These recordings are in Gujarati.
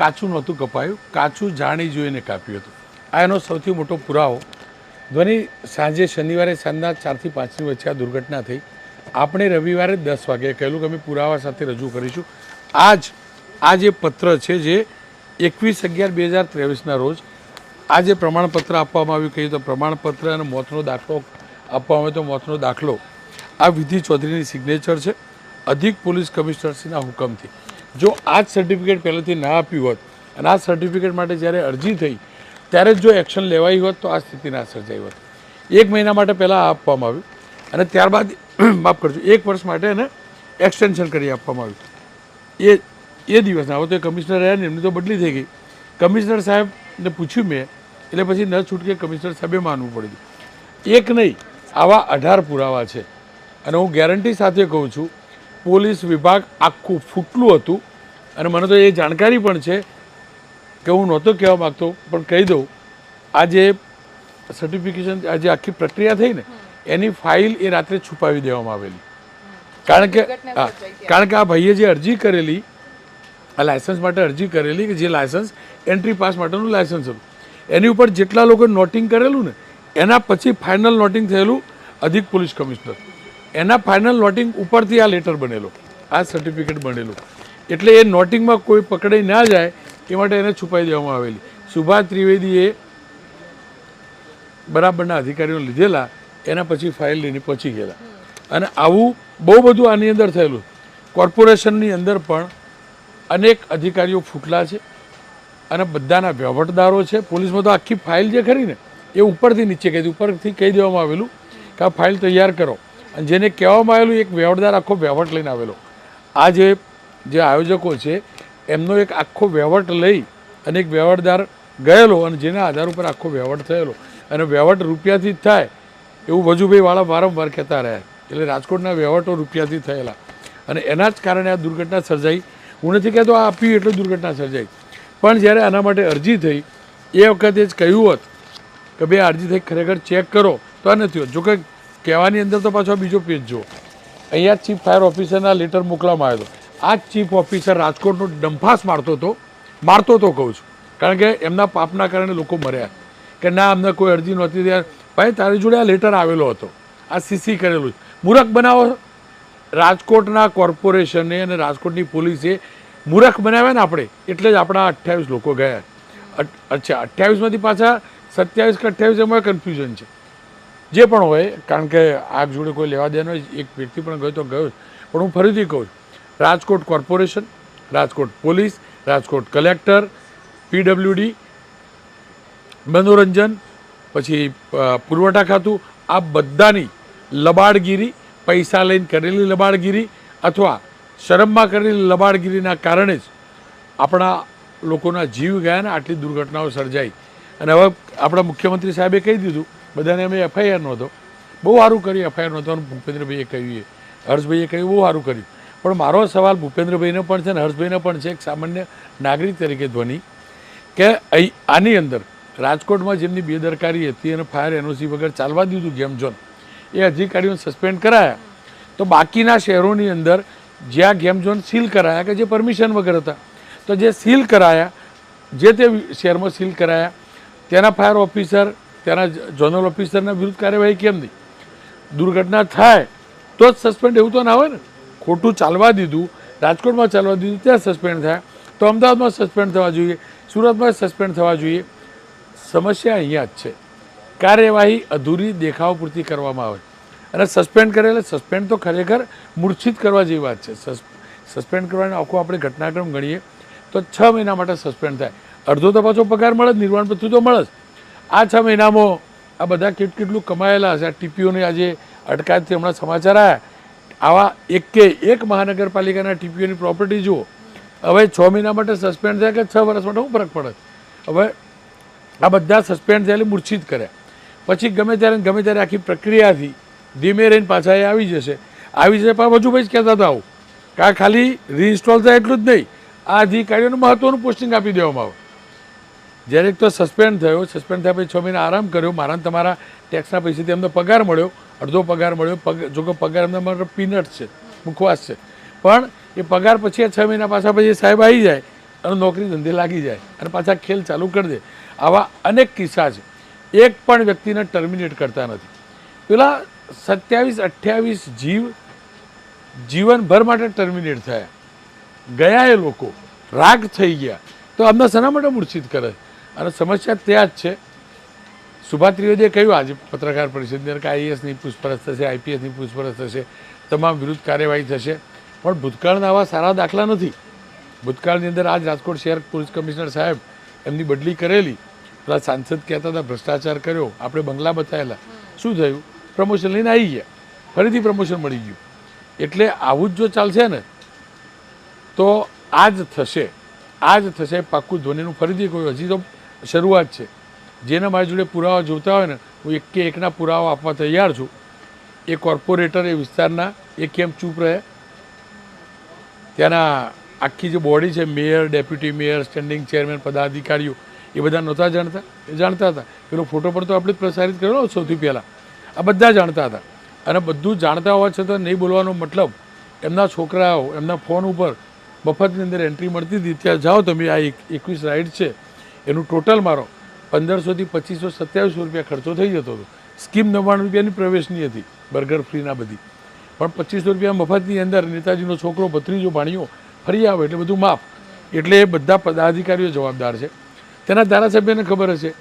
કાચું નહોતું કપાયું. કાચું જાણી જોઈને કાપ્યું હતું. આ એનો સૌથી મોટો પુરાવો. ધ્વનિ સાંજે શનિવારે સાંજના ચારથી પાંચની વચ્ચે આ દુર્ઘટના થઈ. આપણે રવિવારે દસ વાગે કહેલું કે અમે પુરાવા સાથે રજૂ કરીશું. આજ આ જે પત્ર છે જે એકવીસ અગિયાર બે હજાર ત્રેવીસના રોજ આ જે પ્રમાણપત્ર આપવામાં આવ્યું, કહીએ તો પ્રમાણપત્ર અને મોતનો દાખલો આપવામાં આવ્યો તો મોતનો દાખલો. આ વિધિ ચૌધરીની સિગ્નેચર છે. અધિક પોલીસ કમિશનરશ્રીના હુકમથી. જો આ જ સર્ટિફિકેટ પહેલેથી ના આપ્યું હોત અને આ સર્ટિફિકેટ માટે જ્યારે અરજી થઈ, ત્યારે જો એક્શન લેવાઈ હોત, તો આ સ્થિતિ ના સર્જાઈ હોત. એક મહિના માટે પહેલાં આપવામાં આવ્યું અને ત્યારબાદ, માફ કરજો, એક વર્ષ માટે એને એક્સટેન્શન કરી આપવામાં આવ્યું. એ એ દિવસના હવે તો કમિશનર રહ્યા ને, એમની તો બદલી થઈ ગઈ. કમિશનર સાહેબને પૂછ્યું મેં, એટલે પછી ન છૂટકે કમિશનર સાહેબે માનવું પડ્યું. એક નહીં, આવા અઢાર પુરાવા છે. અને હું ગેરંટી સાથે કહું છું પોલીસ વિભાગ આખું ફૂટલું હતું. અને મને તો એ જાણકારી પણ છે કે હું નહોતો કહેવા માગતો પણ કહી દઉં આ જે સર્ટિફિકેશન આ જે આખી પ્રક્રિયા થઈ ને એની ફાઇલ એ રાત્રે છુપાવી દેવામાં આવેલી. કારણ કે કારણ કે આ ભાઈએ જે અરજી કરેલી આ લાયસન્સ માટે અરજી કરેલી કે જે લાયસન્સ એન્ટ્રી પાસ માટેનું લાયસન્સ હતું. એની ઉપર જેટલા લોકો નોટિંગ કરેલું ને એના પછી ફાઇનલ નોટિંગ થયેલું અધિક પોલીસ કમિશનર એના ફાઇનલ નોટિંગ ઉપરથી આ લેટર બનેલો. આ સર્ટિફિકેટ બનેલું. એટલે એ નોટિંગમાં કોઈ પકડાઈ ના જાય એ માટે એને છુપાઈ દેવામાં આવેલી. સુભાષ ત્રિવેદીએ બરાબરના અધિકારીઓ લીધેલા, એના પછી ફાઇલ લઈને પહોંચી ગયેલા. અને આવું બહુ બધું આની અંદર થયેલું. કોર્પોરેશનની અંદર પણ અનેક અધિકારીઓ ફૂટલા છે અને બધાના વહીવટદારો છે. પોલીસમાં તો આખી ફાઇલ જે ખરી ને, એ ઉપરથી નીચે કહી દીધી. ઉપરથી કહી દેવામાં આવેલું કે આ ફાઇલ તૈયાર કરો. અને જેને કહેવામાં આવેલું એક વહીવટદાર આખો વહેવટ લઈને આવેલો. આ જે જે આયોજકો છે, એમનો એક આખો વહેવટ લઈ અને એક વહેવટદાર ગયેલો અને જેના આધાર ઉપર આખો વહેવટ થયેલો. અને વહેવટ રૂપિયાથી જ થાય એવું વજુભાઈ વાળા વારંવાર કહેતા રહ્યા. એટલે રાજકોટના વહેવટો રૂપિયાથી થયેલા. અને એના જ કારણે આ દુર્ઘટના સર્જાઈ. હું નથી કહેતો આ આપ્યું એટલે દુર્ઘટના સર્જાઈ. પણ જ્યારે આના માટે અરજી થઈ, એ વખતે જ કહ્યું હોત કે, ભાઈ અરજી થઈ, ખરેખર ચેક કરો. તો આ નથી હોત. જો કે કહેવાની અંદર તો પાછો બીજો પેજ જુઓ. અહીંયા ચીફ ફાયર ઓફિસરના લેટર મોકલવામાં આવ્યો હતો. આ ચીફ ઓફિસર રાજકોટનો ડંફાસ મારતો હતો, મારતો તો કહું છું. કારણ કે એમના પાપના કારણે લોકો મર્યા. કે ના, અમને કોઈ અરજી નહોતી ત્યાં ભાઈ, તારી જોડે આ લેટર આવેલો હતો. આ સીસી કરેલું મૂરખ બનાવો. રાજકોટના કોર્પોરેશને અને રાજકોટની પોલીસે મૂરખ બનાવ્યા ને આપણે, એટલે જ આપણા અઠ્યાવીસ લોકો ગયા. અચ્છા, અઠ્યાવીસમાંથી પાછા સત્યાવીસ કે અઠ્યાવીસ એમાં કન્ફ્યુઝન છે. જે પણ હોય, કારણ કે આગ જોડે કોઈ લેવા દેવાનો એક વ્યક્તિ પણ ગયો તો ગયો પણ હું ફરીથી કહું Rajkot corporation, Rajkot police, Rajkot collector, PWD, મનોરંજન, પછી પુરવઠા ખાતું, આ બધાની લબાડગીરી, પૈસા લઈને કરેલી લબાડગીરી અથવા શરમમાં કરેલી લબાડગીરીના કારણે જ આપણા લોકોના જીવ ગયા ને, આટલી દુર્ઘટનાઓ સર્જાઈ. અને હવે આપણા મુખ્યમંત્રી સાહેબે કહી દીધું બધાને અમે એફઆઈઆર નહોતો બહુ સારું કર્યું એફઆઈઆર અને ભૂપેન્દ્રભાઈએ કહ્યું એ. હર્ષભાઈએ કહ્યું, બહુ સારું કર્યું. પણ મારો સવાલ ભૂપેન્દ્રભાઈને પણ છે ને, હર્ષભાઈને પણ છે, એક સામાન્ય નાગરિક તરીકે ધ્વનિ, કે આની અંદર રાજકોટમાં જેમની બેદરકારી હતી અને ફાયર એનઓસી વગર ચાલવા દીધું ગેમ ઝોન એ અધિકારીઓને સસ્પેન્ડ કરાયા. તો બાકીના શહેરોની અંદર જ્યાં ગેમ ઝોન સીલ કરાયા કે જે પરમિશન વગર હતા? તો જે સીલ કરાયા, જે તે શહેરમાં સીલ કરાયા, તેના ફાયર ઓફિસર ત્યાંના ઝોનલ ઓફિસરના વિરુદ્ધ કાર્યવાહી કેમ નહીં? દુર્ઘટના થાય તો જ સસ્પેન્ડ એવું તો ના હોય ને? ખોટું ચાલવા દીધું, રાજકોટમાં ચાલવા દીધું, ત્યાં સસ્પેન્ડ થાય. તો અમદાવાદમાં સસ્પેન્ડ થવા જોઈએ, સુરતમાં સસ્પેન્ડ થવા જોઈએ. સમસ્યા અહીંયા જ છે. કાર્યવાહી અધૂરી દેખાવ પૂરતી કરવામાં આવે. અને સસ્પેન્ડ કરે એટલે સસ્પેન્ડ તો ખરેખર મૂર્છિત કરવા જેવી વાત છે. સસ- સસ્પેન્ડ કરવાનો આખો આપણે ઘટનાક્રમ ગણીએ તો છ મહિના માટે સસ્પેન્ડ થાય. અડધો તો પાછો પગાર મળે જ, નિર્વાણ પત્ર તો મળે જ. આ છ મહિનામાં આ બધા કેટ કેટલું કમાયેલા હશે આ ટીપીઓની આજે અટકાયતથી હમણાં સમાચાર આવ્યા આવા એક એક મહાનગરપાલિકાના ટીપીઓની પ્રોપર્ટી જુઓ. હવે છ મહિના માટે સસ્પેન્ડ થયા કે છ વર્ષ માટે શું ફરક પડે હવે આ બધા સસ્પેન્ડ થયેલી મૂર્છિત કર્યા પછી ગમે ત્યારે ગમે ત્યારે આખી પ્રક્રિયાથી ધીમે રહીને પાછા એ આવી જશે. આવી જશે પણ હજુ ભાઈ જ કહેતા હતા આવું. કાં ખાલી રીઇન્સ્ટોલ થાય એટલું જ નહીં. આ અધિકારીઓને મહત્વનું પોસ્ટિંગ આપી દેવામાં આવે. જ્યારે એક તો સસ્પેન્ડ થયો સસ્પેન્ડ થયા પછી છ મહિના આરામ કર્યો મારા તમારા ટેક્સના પૈસાથી એમને પગાર મળ્યો, અડધો પગાર મળ્યો જો કે પગાર એમના મારો પીનટ છે, મુખવાસ છે. પણ એ પગાર પછી આ છ મહિના પાછા પછી સાહેબ આવી જાય, અને નોકરી ધંધે લાગી જાય, અને પાછા ખેલ ચાલુ કરી દે. આવા અનેક કિસ્સા છે. એક પણ વ્યક્તિને ટર્મિનેટ કરતા નથી. પેલા સત્યાવીસ, અઠ્યાવીસ જીવ, જીવનભર માટે ટર્મિનેટ થયા. ગયા એ લોકો. રાગ થઈ ગયા. તો અમને શેના માટે મૂર્છિત કરે? અને સમસ્યા ત્યાં જ છે. સુભા ત્રિવેદીએ કહ્યું, આજે પત્રકાર પરિષદની અંદર કે આઈએસની પૂછપરછ થશે, આઈપીએસની પૂછપરછ થશે, તમામ વિરુદ્ધ કાર્યવાહી થશે. પણ ભૂતકાળના આવા સારા દાખલા નથી. ભૂતકાળની અંદર આજ રાજકોટ શહેર પોલીસ કમિશનર સાહેબ એમની બદલી કરેલી. પેલા સાંસદ કહેતા હતા, ભ્રષ્ટાચાર કર્યો, આપણે બંગલા બતાવેલા શું થયું? પ્રમોશન લઈને આવી ગયા. ફરીથી પ્રમોશન મળી ગયું. એટલે આવું જ જો ચાલશે ને, તો આ જ થશે. આ જ થશે પાક્કું ધોનીનું ફરીથી કહ્યું હજી તો શરૂઆત છે. જેના મારી જોડે પુરાવા જોતા હોય ને, હું એકે એકના પુરાવા આપવા તૈયાર છું. એ કોર્પોરેટર એ વિસ્તારના, એ કેમ ચૂપ રહે? ત્યાંના આખી જે બોડી છે, mayor, deputy mayor, standing chairman, પદાધિકારીઓ, એ બધા નહોતા જાણતા એ જાણતા હતા. પેલો ફોટો પણ તો આપણે પ્રસારિત કર્યો સૌથી પહેલાં. આ બધા જાણતા હતા. અને બધું જાણતા હોવા છતાં નહીં બોલવાનો મતલબ, એમના છોકરાઓ, એમના ફોન ઉપર મફતની અંદર એન્ટ્રી મળતી હતી. ત્યાં જાઓ તમે, આ એક, એકવીસ રાઇડ છે. એનું ટોટલ મારો પંદરસોથી પચીસો સત્યાવીસો રૂપિયા ખર્ચો થઈ જતો હતો. સ્કીમ નવ્વાણું રૂપિયાની પ્રવેશની હતી, બર્ગર ફ્રીના બધી. પણ પચીસો રૂપિયા મફતની અંદર નેતાજીનો છોકરો, ભત્રીજો, ભાણીઓ ફરી આવે એટલે બધું માફ. એટલે એ બધા પદાધિકારીઓ જવાબદાર છે. તેના ધારાસભ્યને ખબર હશે.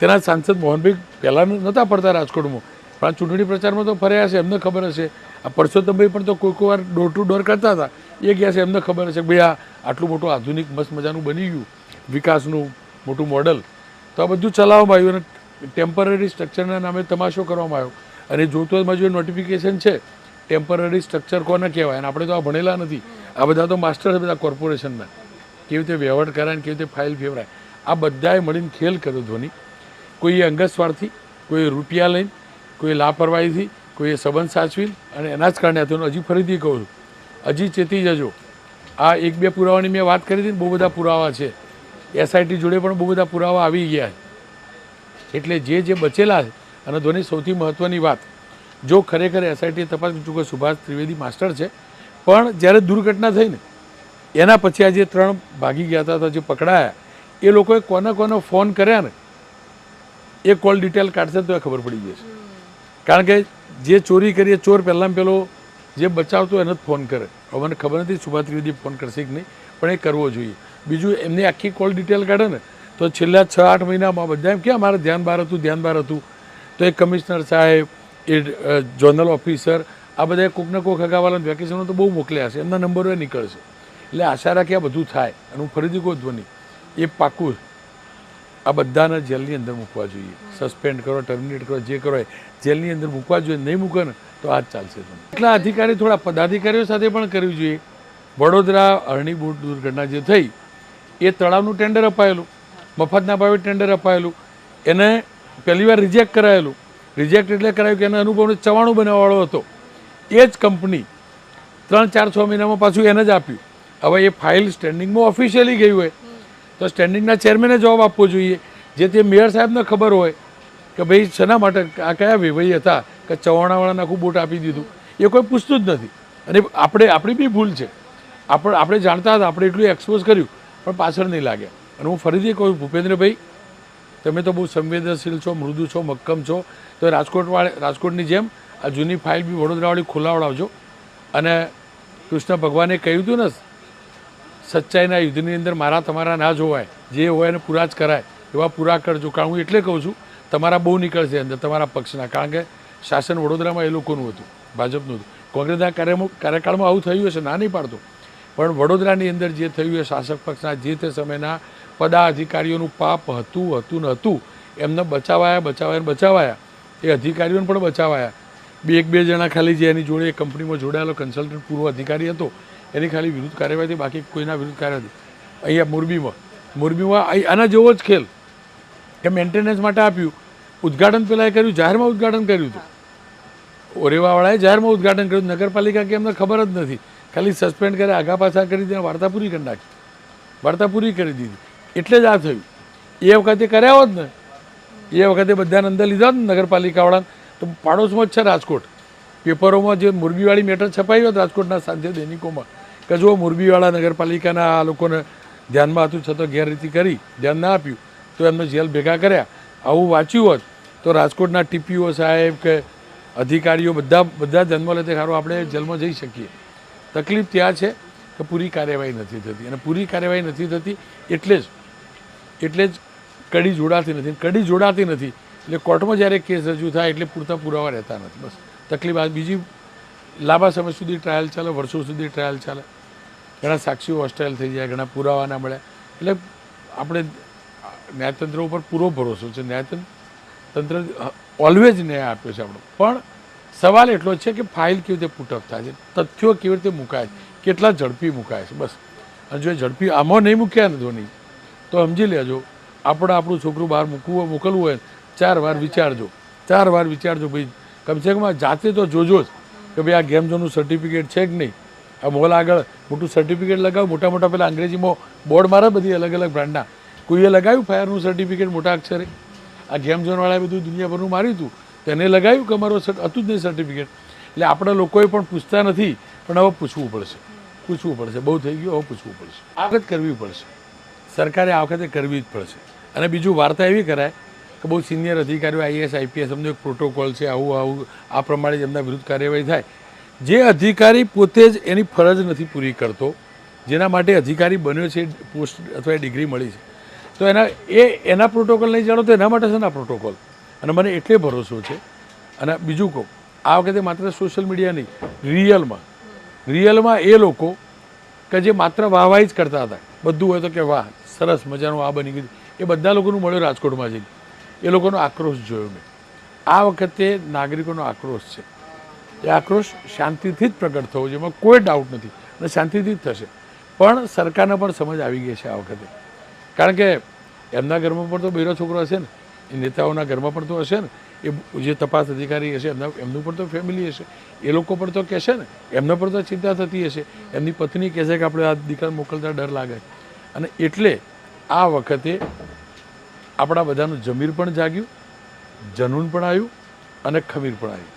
તેના સાંસદ મોહનભાઈ પહેલાં નહોતા પડતા રાજકોટમાં. પણ ચૂંટણી પ્રચારમાં તો ફર્યા છે, એમને ખબર હશે. આ પરસોત્તમભાઈ પણ તો કોઈ કોઈ વાર ડોર ટુ ડોર કરતા હતા. એ ગયા છે, એમને ખબર હશે ભાઈ આ આટલું મોટું આધુનિક મસ્ત મજાનું બની ગયું. વિકાસનું મોટું મોડલ. તો આ બધું ચલાવવામાં આવ્યું અને ટેમ્પરરી સ્ટ્રક્ચરના નામે તમાશો કરવામાં આવ્યો. અને જોતો એમાં જો નોટિફિકેશન છે ટેમ્પરરી સ્ટ્રક્ચર કોને કહેવાય? અને આપણે તો આ ભણેલા નથી. આ બધા તો માસ્ટર છે બધા કોર્પોરેશનના કેવી રીતે વહીવટ કરાય કેવી રીતે ફાઇલ ફેવરાય? આ બધાએ મળીને ખેલ કર્યો ધોની. કોઈ અંગત સ્વાર્થી કોઈએ રૂપિયા લઈને કોઈ લાપરવાહીથી, કોઈએ સંબંધ સાચવી અને એના જ કારણે હતું હજી ફરીથી કહું છું. હજી ચેતી જજો. આ એક બે પુરાવાની મેં વાત કરી હતી ને બહુ બધા પુરાવા છે. એસઆઈટી જોડે પણ બહુ બધા પુરાવા આવી ગયા એટલે જે જે બચેલા છે, અને ધોની સૌથી મહત્ત્વની વાત, જો ખરેખર એસઆઈટીએ તપાસ કે સુભાષ ત્રિવેદી માસ્ટર છે, પણ જ્યારે દુર્ઘટના થઈ ને, એના પછી આ જે ત્રણ ભાગી ગયા હતા જે પકડાયા, એ લોકોએ કોને કોને ફોન કર્યા ને, એ કોલ ડિટેલ કાઢશે તો એ ખબર પડી જશે. કારણ કે જે ચોરી કરીએ ચોર પહેલાં પેલો જે બચાવતો એને જ ફોન કરે. હવે મને ખબર નથી સુભાષ ત્રિવેદી ફોન કરશે કે નહીં, પણ એ કરવો જોઈએ. બીજું એમની આખી કોલ ડિટેલ કાઢે ને, તો છેલ્લા છ આઠ મહિનામાં બધા એમ કે મારે ધ્યાન બહાર હતું, ધ્યાન બહાર હતું. તો એ કમિશનર સાહેબ, એ ઝોનલ ઓફિસર આ બધા કોક ને કોક હગાવાલાને વેકેશનો તો બહુ મોકલ્યા છે, એમના નંબરો નીકળશે. એટલે આશા રાખી આ બધું થાય, અને હું ફરીથી કહું ધ્વની, એ પાકું આ બધાને જેલની અંદર મૂકવા જોઈએ. સસ્પેન્ડ કરો ટર્મિનેટ કરો, જે કરો, જેલની અંદર મૂકવા જોઈએ, નહીં મૂકે ને, તો આ જ ચાલશે તમને એટલા અધિકારી થોડા પદાધિકારીઓ સાથે પણ કરવી જોઈએ. વડોદરા અરણી બોટ દુર્ઘટના જે થઈ એ તળાવનું ટેન્ડર અપાયેલું, મફતના ભાવે ટેન્ડર અપાયેલું. એને પહેલી વાર રિજેક્ટ કરાયેલું. રિજેક્ટ એટલે કરાયું કે એના અનુભવને ચવાણું બનાવવાળો હતો. એ જ કંપની ત્રણ, ચાર, છ મહિનામાં પાછું એને જ આપ્યું. હવે એ ફાઇલ સ્ટેન્ડિંગમાં ઓફિશિયલી ગઈ હોય. તો સ્ટેન્ડિંગના ચેરમેને જવાબ આપવો જોઈએ. જે તે મેયર સાહેબને ખબર હોય કે ભાઈ શેના માટે આ કયા વેવાઈ હતા કે ચવાણાવાળાને આખું બોટ આપી દીધું. એ કોઈ પૂછતું જ નથી. અને આપણે, આપણી બી ભૂલ છે. આપણે આપણે જાણતા હતા, આપણે એટલું એક્સપોઝ કર્યું. પણ પાછળ નહીં લાગે. અને હું ફરીથી કહું, ભૂપેન્દ્રભાઈ, તમે તો બહુ સંવેદનશીલ છો, મૃદુ છો, મક્કમ છો, તો રાજકોટવાળા રાજકોટની જેમ આ જૂની ફાઇલ બી વડોદરાવાળી ખોલાવડાવજો અને કૃષ્ણ ભગવાને કહ્યું હતું ને, સચ્ચાઈના યુદ્ધની અંદર મારા તમારા ના જોવાય, જે હોય એને પૂરા જ કરાય, એવા પૂરા કરજો. કારણ હું એટલે કહું છું, તમારા બહુ નીકળશે અંદર, તમારા પક્ષના. કારણ કે શાસન વડોદરામાં એ લોકોનું હતું, ભાજપનું હતું. કોંગ્રેસના કાર્યમાં, કાર્યકાળમાં આવું થયું હશે, ના નહીં પાડતો. પણ વડોદરાની અંદર જે થયું એ શાસક પક્ષના જે તે સમયના પદાધિકારીઓનું પાપ હતું હતું ને હતું, એમને બચાવાયા બચાવાયા બચાવાયા. એ અધિકારીઓને પણ બચાવાયા. બે એક બે જણા ખાલી જે એની જોડે એ કંપનીમાં જોડાયેલો કન્સલ્ટન્ટ પૂર્વ અધિકારી હતો, એની ખાલી વિરુદ્ધ કાર્યવાહી હતી બાકી કોઈના વિરુદ્ધ કાર્ય હતી અહીંયા મોરબીમાં. મોરબીમાં આના જેવો જ ખેલ. કે મેન્ટેનન્સ માટે આપ્યું. ઉદ્ઘાટન પહેલાં એ કર્યું, જાહેરમાં ઉદ્ઘાટન કર્યું હતું. ઓરેવાવાળાએ જાહેરમાં ઉદ્ઘાટન કર્યું. નગરપાલિકા કે એમને ખબર જ નથી. ખાલી સસ્પેન્ડ કરે આગા પાછા કરી દીધા વાર્તા પૂરી કરી નાખી. વાર્તા પૂરી કરી દીધી. એટલે જ આ થયું. એ વખતે કર્યા હોત ને, એ વખતે બધાને અંદર લીધા હોત ને નગરપાલિકાવાળાને, તો પાડોશમાં જ છે રાજકોટ. પેપરોમાં જે મુરબીવાળી મેટર છપાઈ હોત રાજકોટના સાંજે દૈનિકોમાં, કે જો મુરબીવાળા નગરપાલિકાના આ લોકોને ધ્યાનમાં હતું, છતાં ગેરરીતિ કરી, ધ્યાન ના આપ્યું, તો એમને જેલ ભેગા કર્યા. આવું વાંચ્યું હોત, તો રાજકોટના ટીપીઓ સાહેબ કે અધિકારીઓ બધા બધા જન્મ લે તે સારું આપણે જેલમાં જઈ શકીએ. તકલીફ ત્યાં છે કે પૂરી કાર્યવાહી નથી થતી. અને પૂરી કાર્યવાહી નથી થતી એટલે જ એટલે જ કડી જોડાતી નથી. કડી જોડાતી નથી એટલે કોર્ટમાં જ્યારે કેસ રજૂ થાય એટલે પૂરતા પુરાવા રહેતા નથી. બસ. તકલીફ આ બીજી લાંબા સમય સુધી ટ્રાયલ ચાલે, વર્ષો સુધી ટ્રાયલ ચાલે. ઘણા સાક્ષીઓ હોસ્ટેલ થઈ જાય, ઘણા પુરાવા ના મળે. એટલે આપણે ન્યાયતંત્ર ઉપર પૂરો ભરોસો છે. ન્યાયતંત્ર તંત્ર ઓલવેઝ ન્યાય આપ્યો છે આપણો. પણ સવાલ એટલો છે કે ફાઇલ કેવી રીતે પુટઅપ થાય છે? તથ્યો કેવી રીતે મુકાય છે? કેટલા ઝડપી મુકાય છે? બસ. અને જો એ ઝડપી આમાં નહીં મૂક્યા ને ધોની, તો સમજી લેજો, આપણે આપણું છોકરું બહાર મૂકવું હોય, મોકલવું હોય, ચાર વાર વિચારજો. ચાર વાર વિચારજો ભાઈ કમસે કમ જાતે તો જોજો જ કે ભાઈ આ ગેમ ઝોનનું સર્ટિફિકેટ છે કે નહીં? આ મોલ આગળ મોટું સર્ટિફિકેટ લગાવ્યું મોટા મોટા પેલા અંગ્રેજીમાં બોર્ડ મારે બધી અલગ અલગ બ્રાન્ડના. કોઈએ લગાવ્યું ફાયરનું સર્ટિફિકેટ, મોટા અક્ષરે? આ ગેમ ઝોનવાળાએ બધું દુનિયાભરનું માર્યું હતું તેને લગાવ્યું કે અમારો હતું જ નહીં સર્ટિફિકેટ એટલે આપણા લોકોએ પણ પૂછતા નથી, પણ હવે પૂછવું પડશે. પૂછવું પડશે. બહુ થઈ ગયું, હવે પૂછવું પડશે. આ વખત કરવી પડશે. સરકારે આ વખતે કરવી જ પડશે. અને બીજું વાર્તા એવી કરાય કે બહુ સિનિયર અધિકારીઓ આઈએસ આઈપીએસ એમનો એક પ્રોટોકોલ છે, આવું આવું, આ પ્રમાણે એમના વિરુદ્ધ કાર્યવાહી થાય. જે અધિકારી પોતે જ એની ફરજ નથી પૂરી કરતો, જેના માટે અધિકારી બન્યો છે, પોસ્ટ અથવા ડિગ્રી મળી છે. તો એના, એ એના પ્રોટોકોલ નહીં જાણો તો એના માટે છે ને પ્રોટોકોલ અને મને એટલે ભરોસો છે. અને બીજું કહું, આ વખતે માત્ર સોશિયલ મીડિયા નહીં, રિયલમાં. રિયલમાં એ લોકો કે જે માત્ર વાહવાહી જ કરતા હતા. બધું હોય તો કે વાહ, સરસ મજાનું આ બની ગયું. એ બધા લોકોનું મળ્યું રાજકોટમાં જઈને. એ લોકોનો આક્રોશ જોયો મેં. આ વખતે નાગરિકોનો આક્રોશ છે. એ આક્રોશ શાંતિથી જ પ્રગટ થવો છે એમાં કોઈ ડાઉટ નથી. અને શાંતિથી જ થશે. પણ સરકારને પણ સમજ આવી ગઈ છે આ વખતે. કારણ કે એમના ઘરમાં પણ તો બૈરો છોકરો હશે ને. નેતાઓના ઘરમાં પણ તો હશે ને? એ જે તપાસ અધિકારી હશે, એમના, એમનું પણ તો ફેમિલી હશે. એ લોકો પણ તો કહેશે ને, એમને પણ તો ચિંતા થતી હશે. એમની પત્ની કહેશે કે આપણે આ દીકરા મોકલતા ડર લાગે. અને એટલે આ વખતે આપણા બધાનું જમીર પણ જાગ્યું, જનૂન પણ આવ્યું અને ખમીર પણ આવ્યું.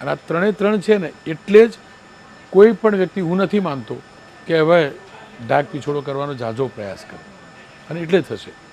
અને આ ત્રણે ત્રણ છે ને, એટલે જ કોઈ પણ વ્યક્તિ, હું નથી માનતો કે હવે ડાક પીછોડો કરવાનો ઝાઝો પ્રયાસ કરે. અને એટલે થશે.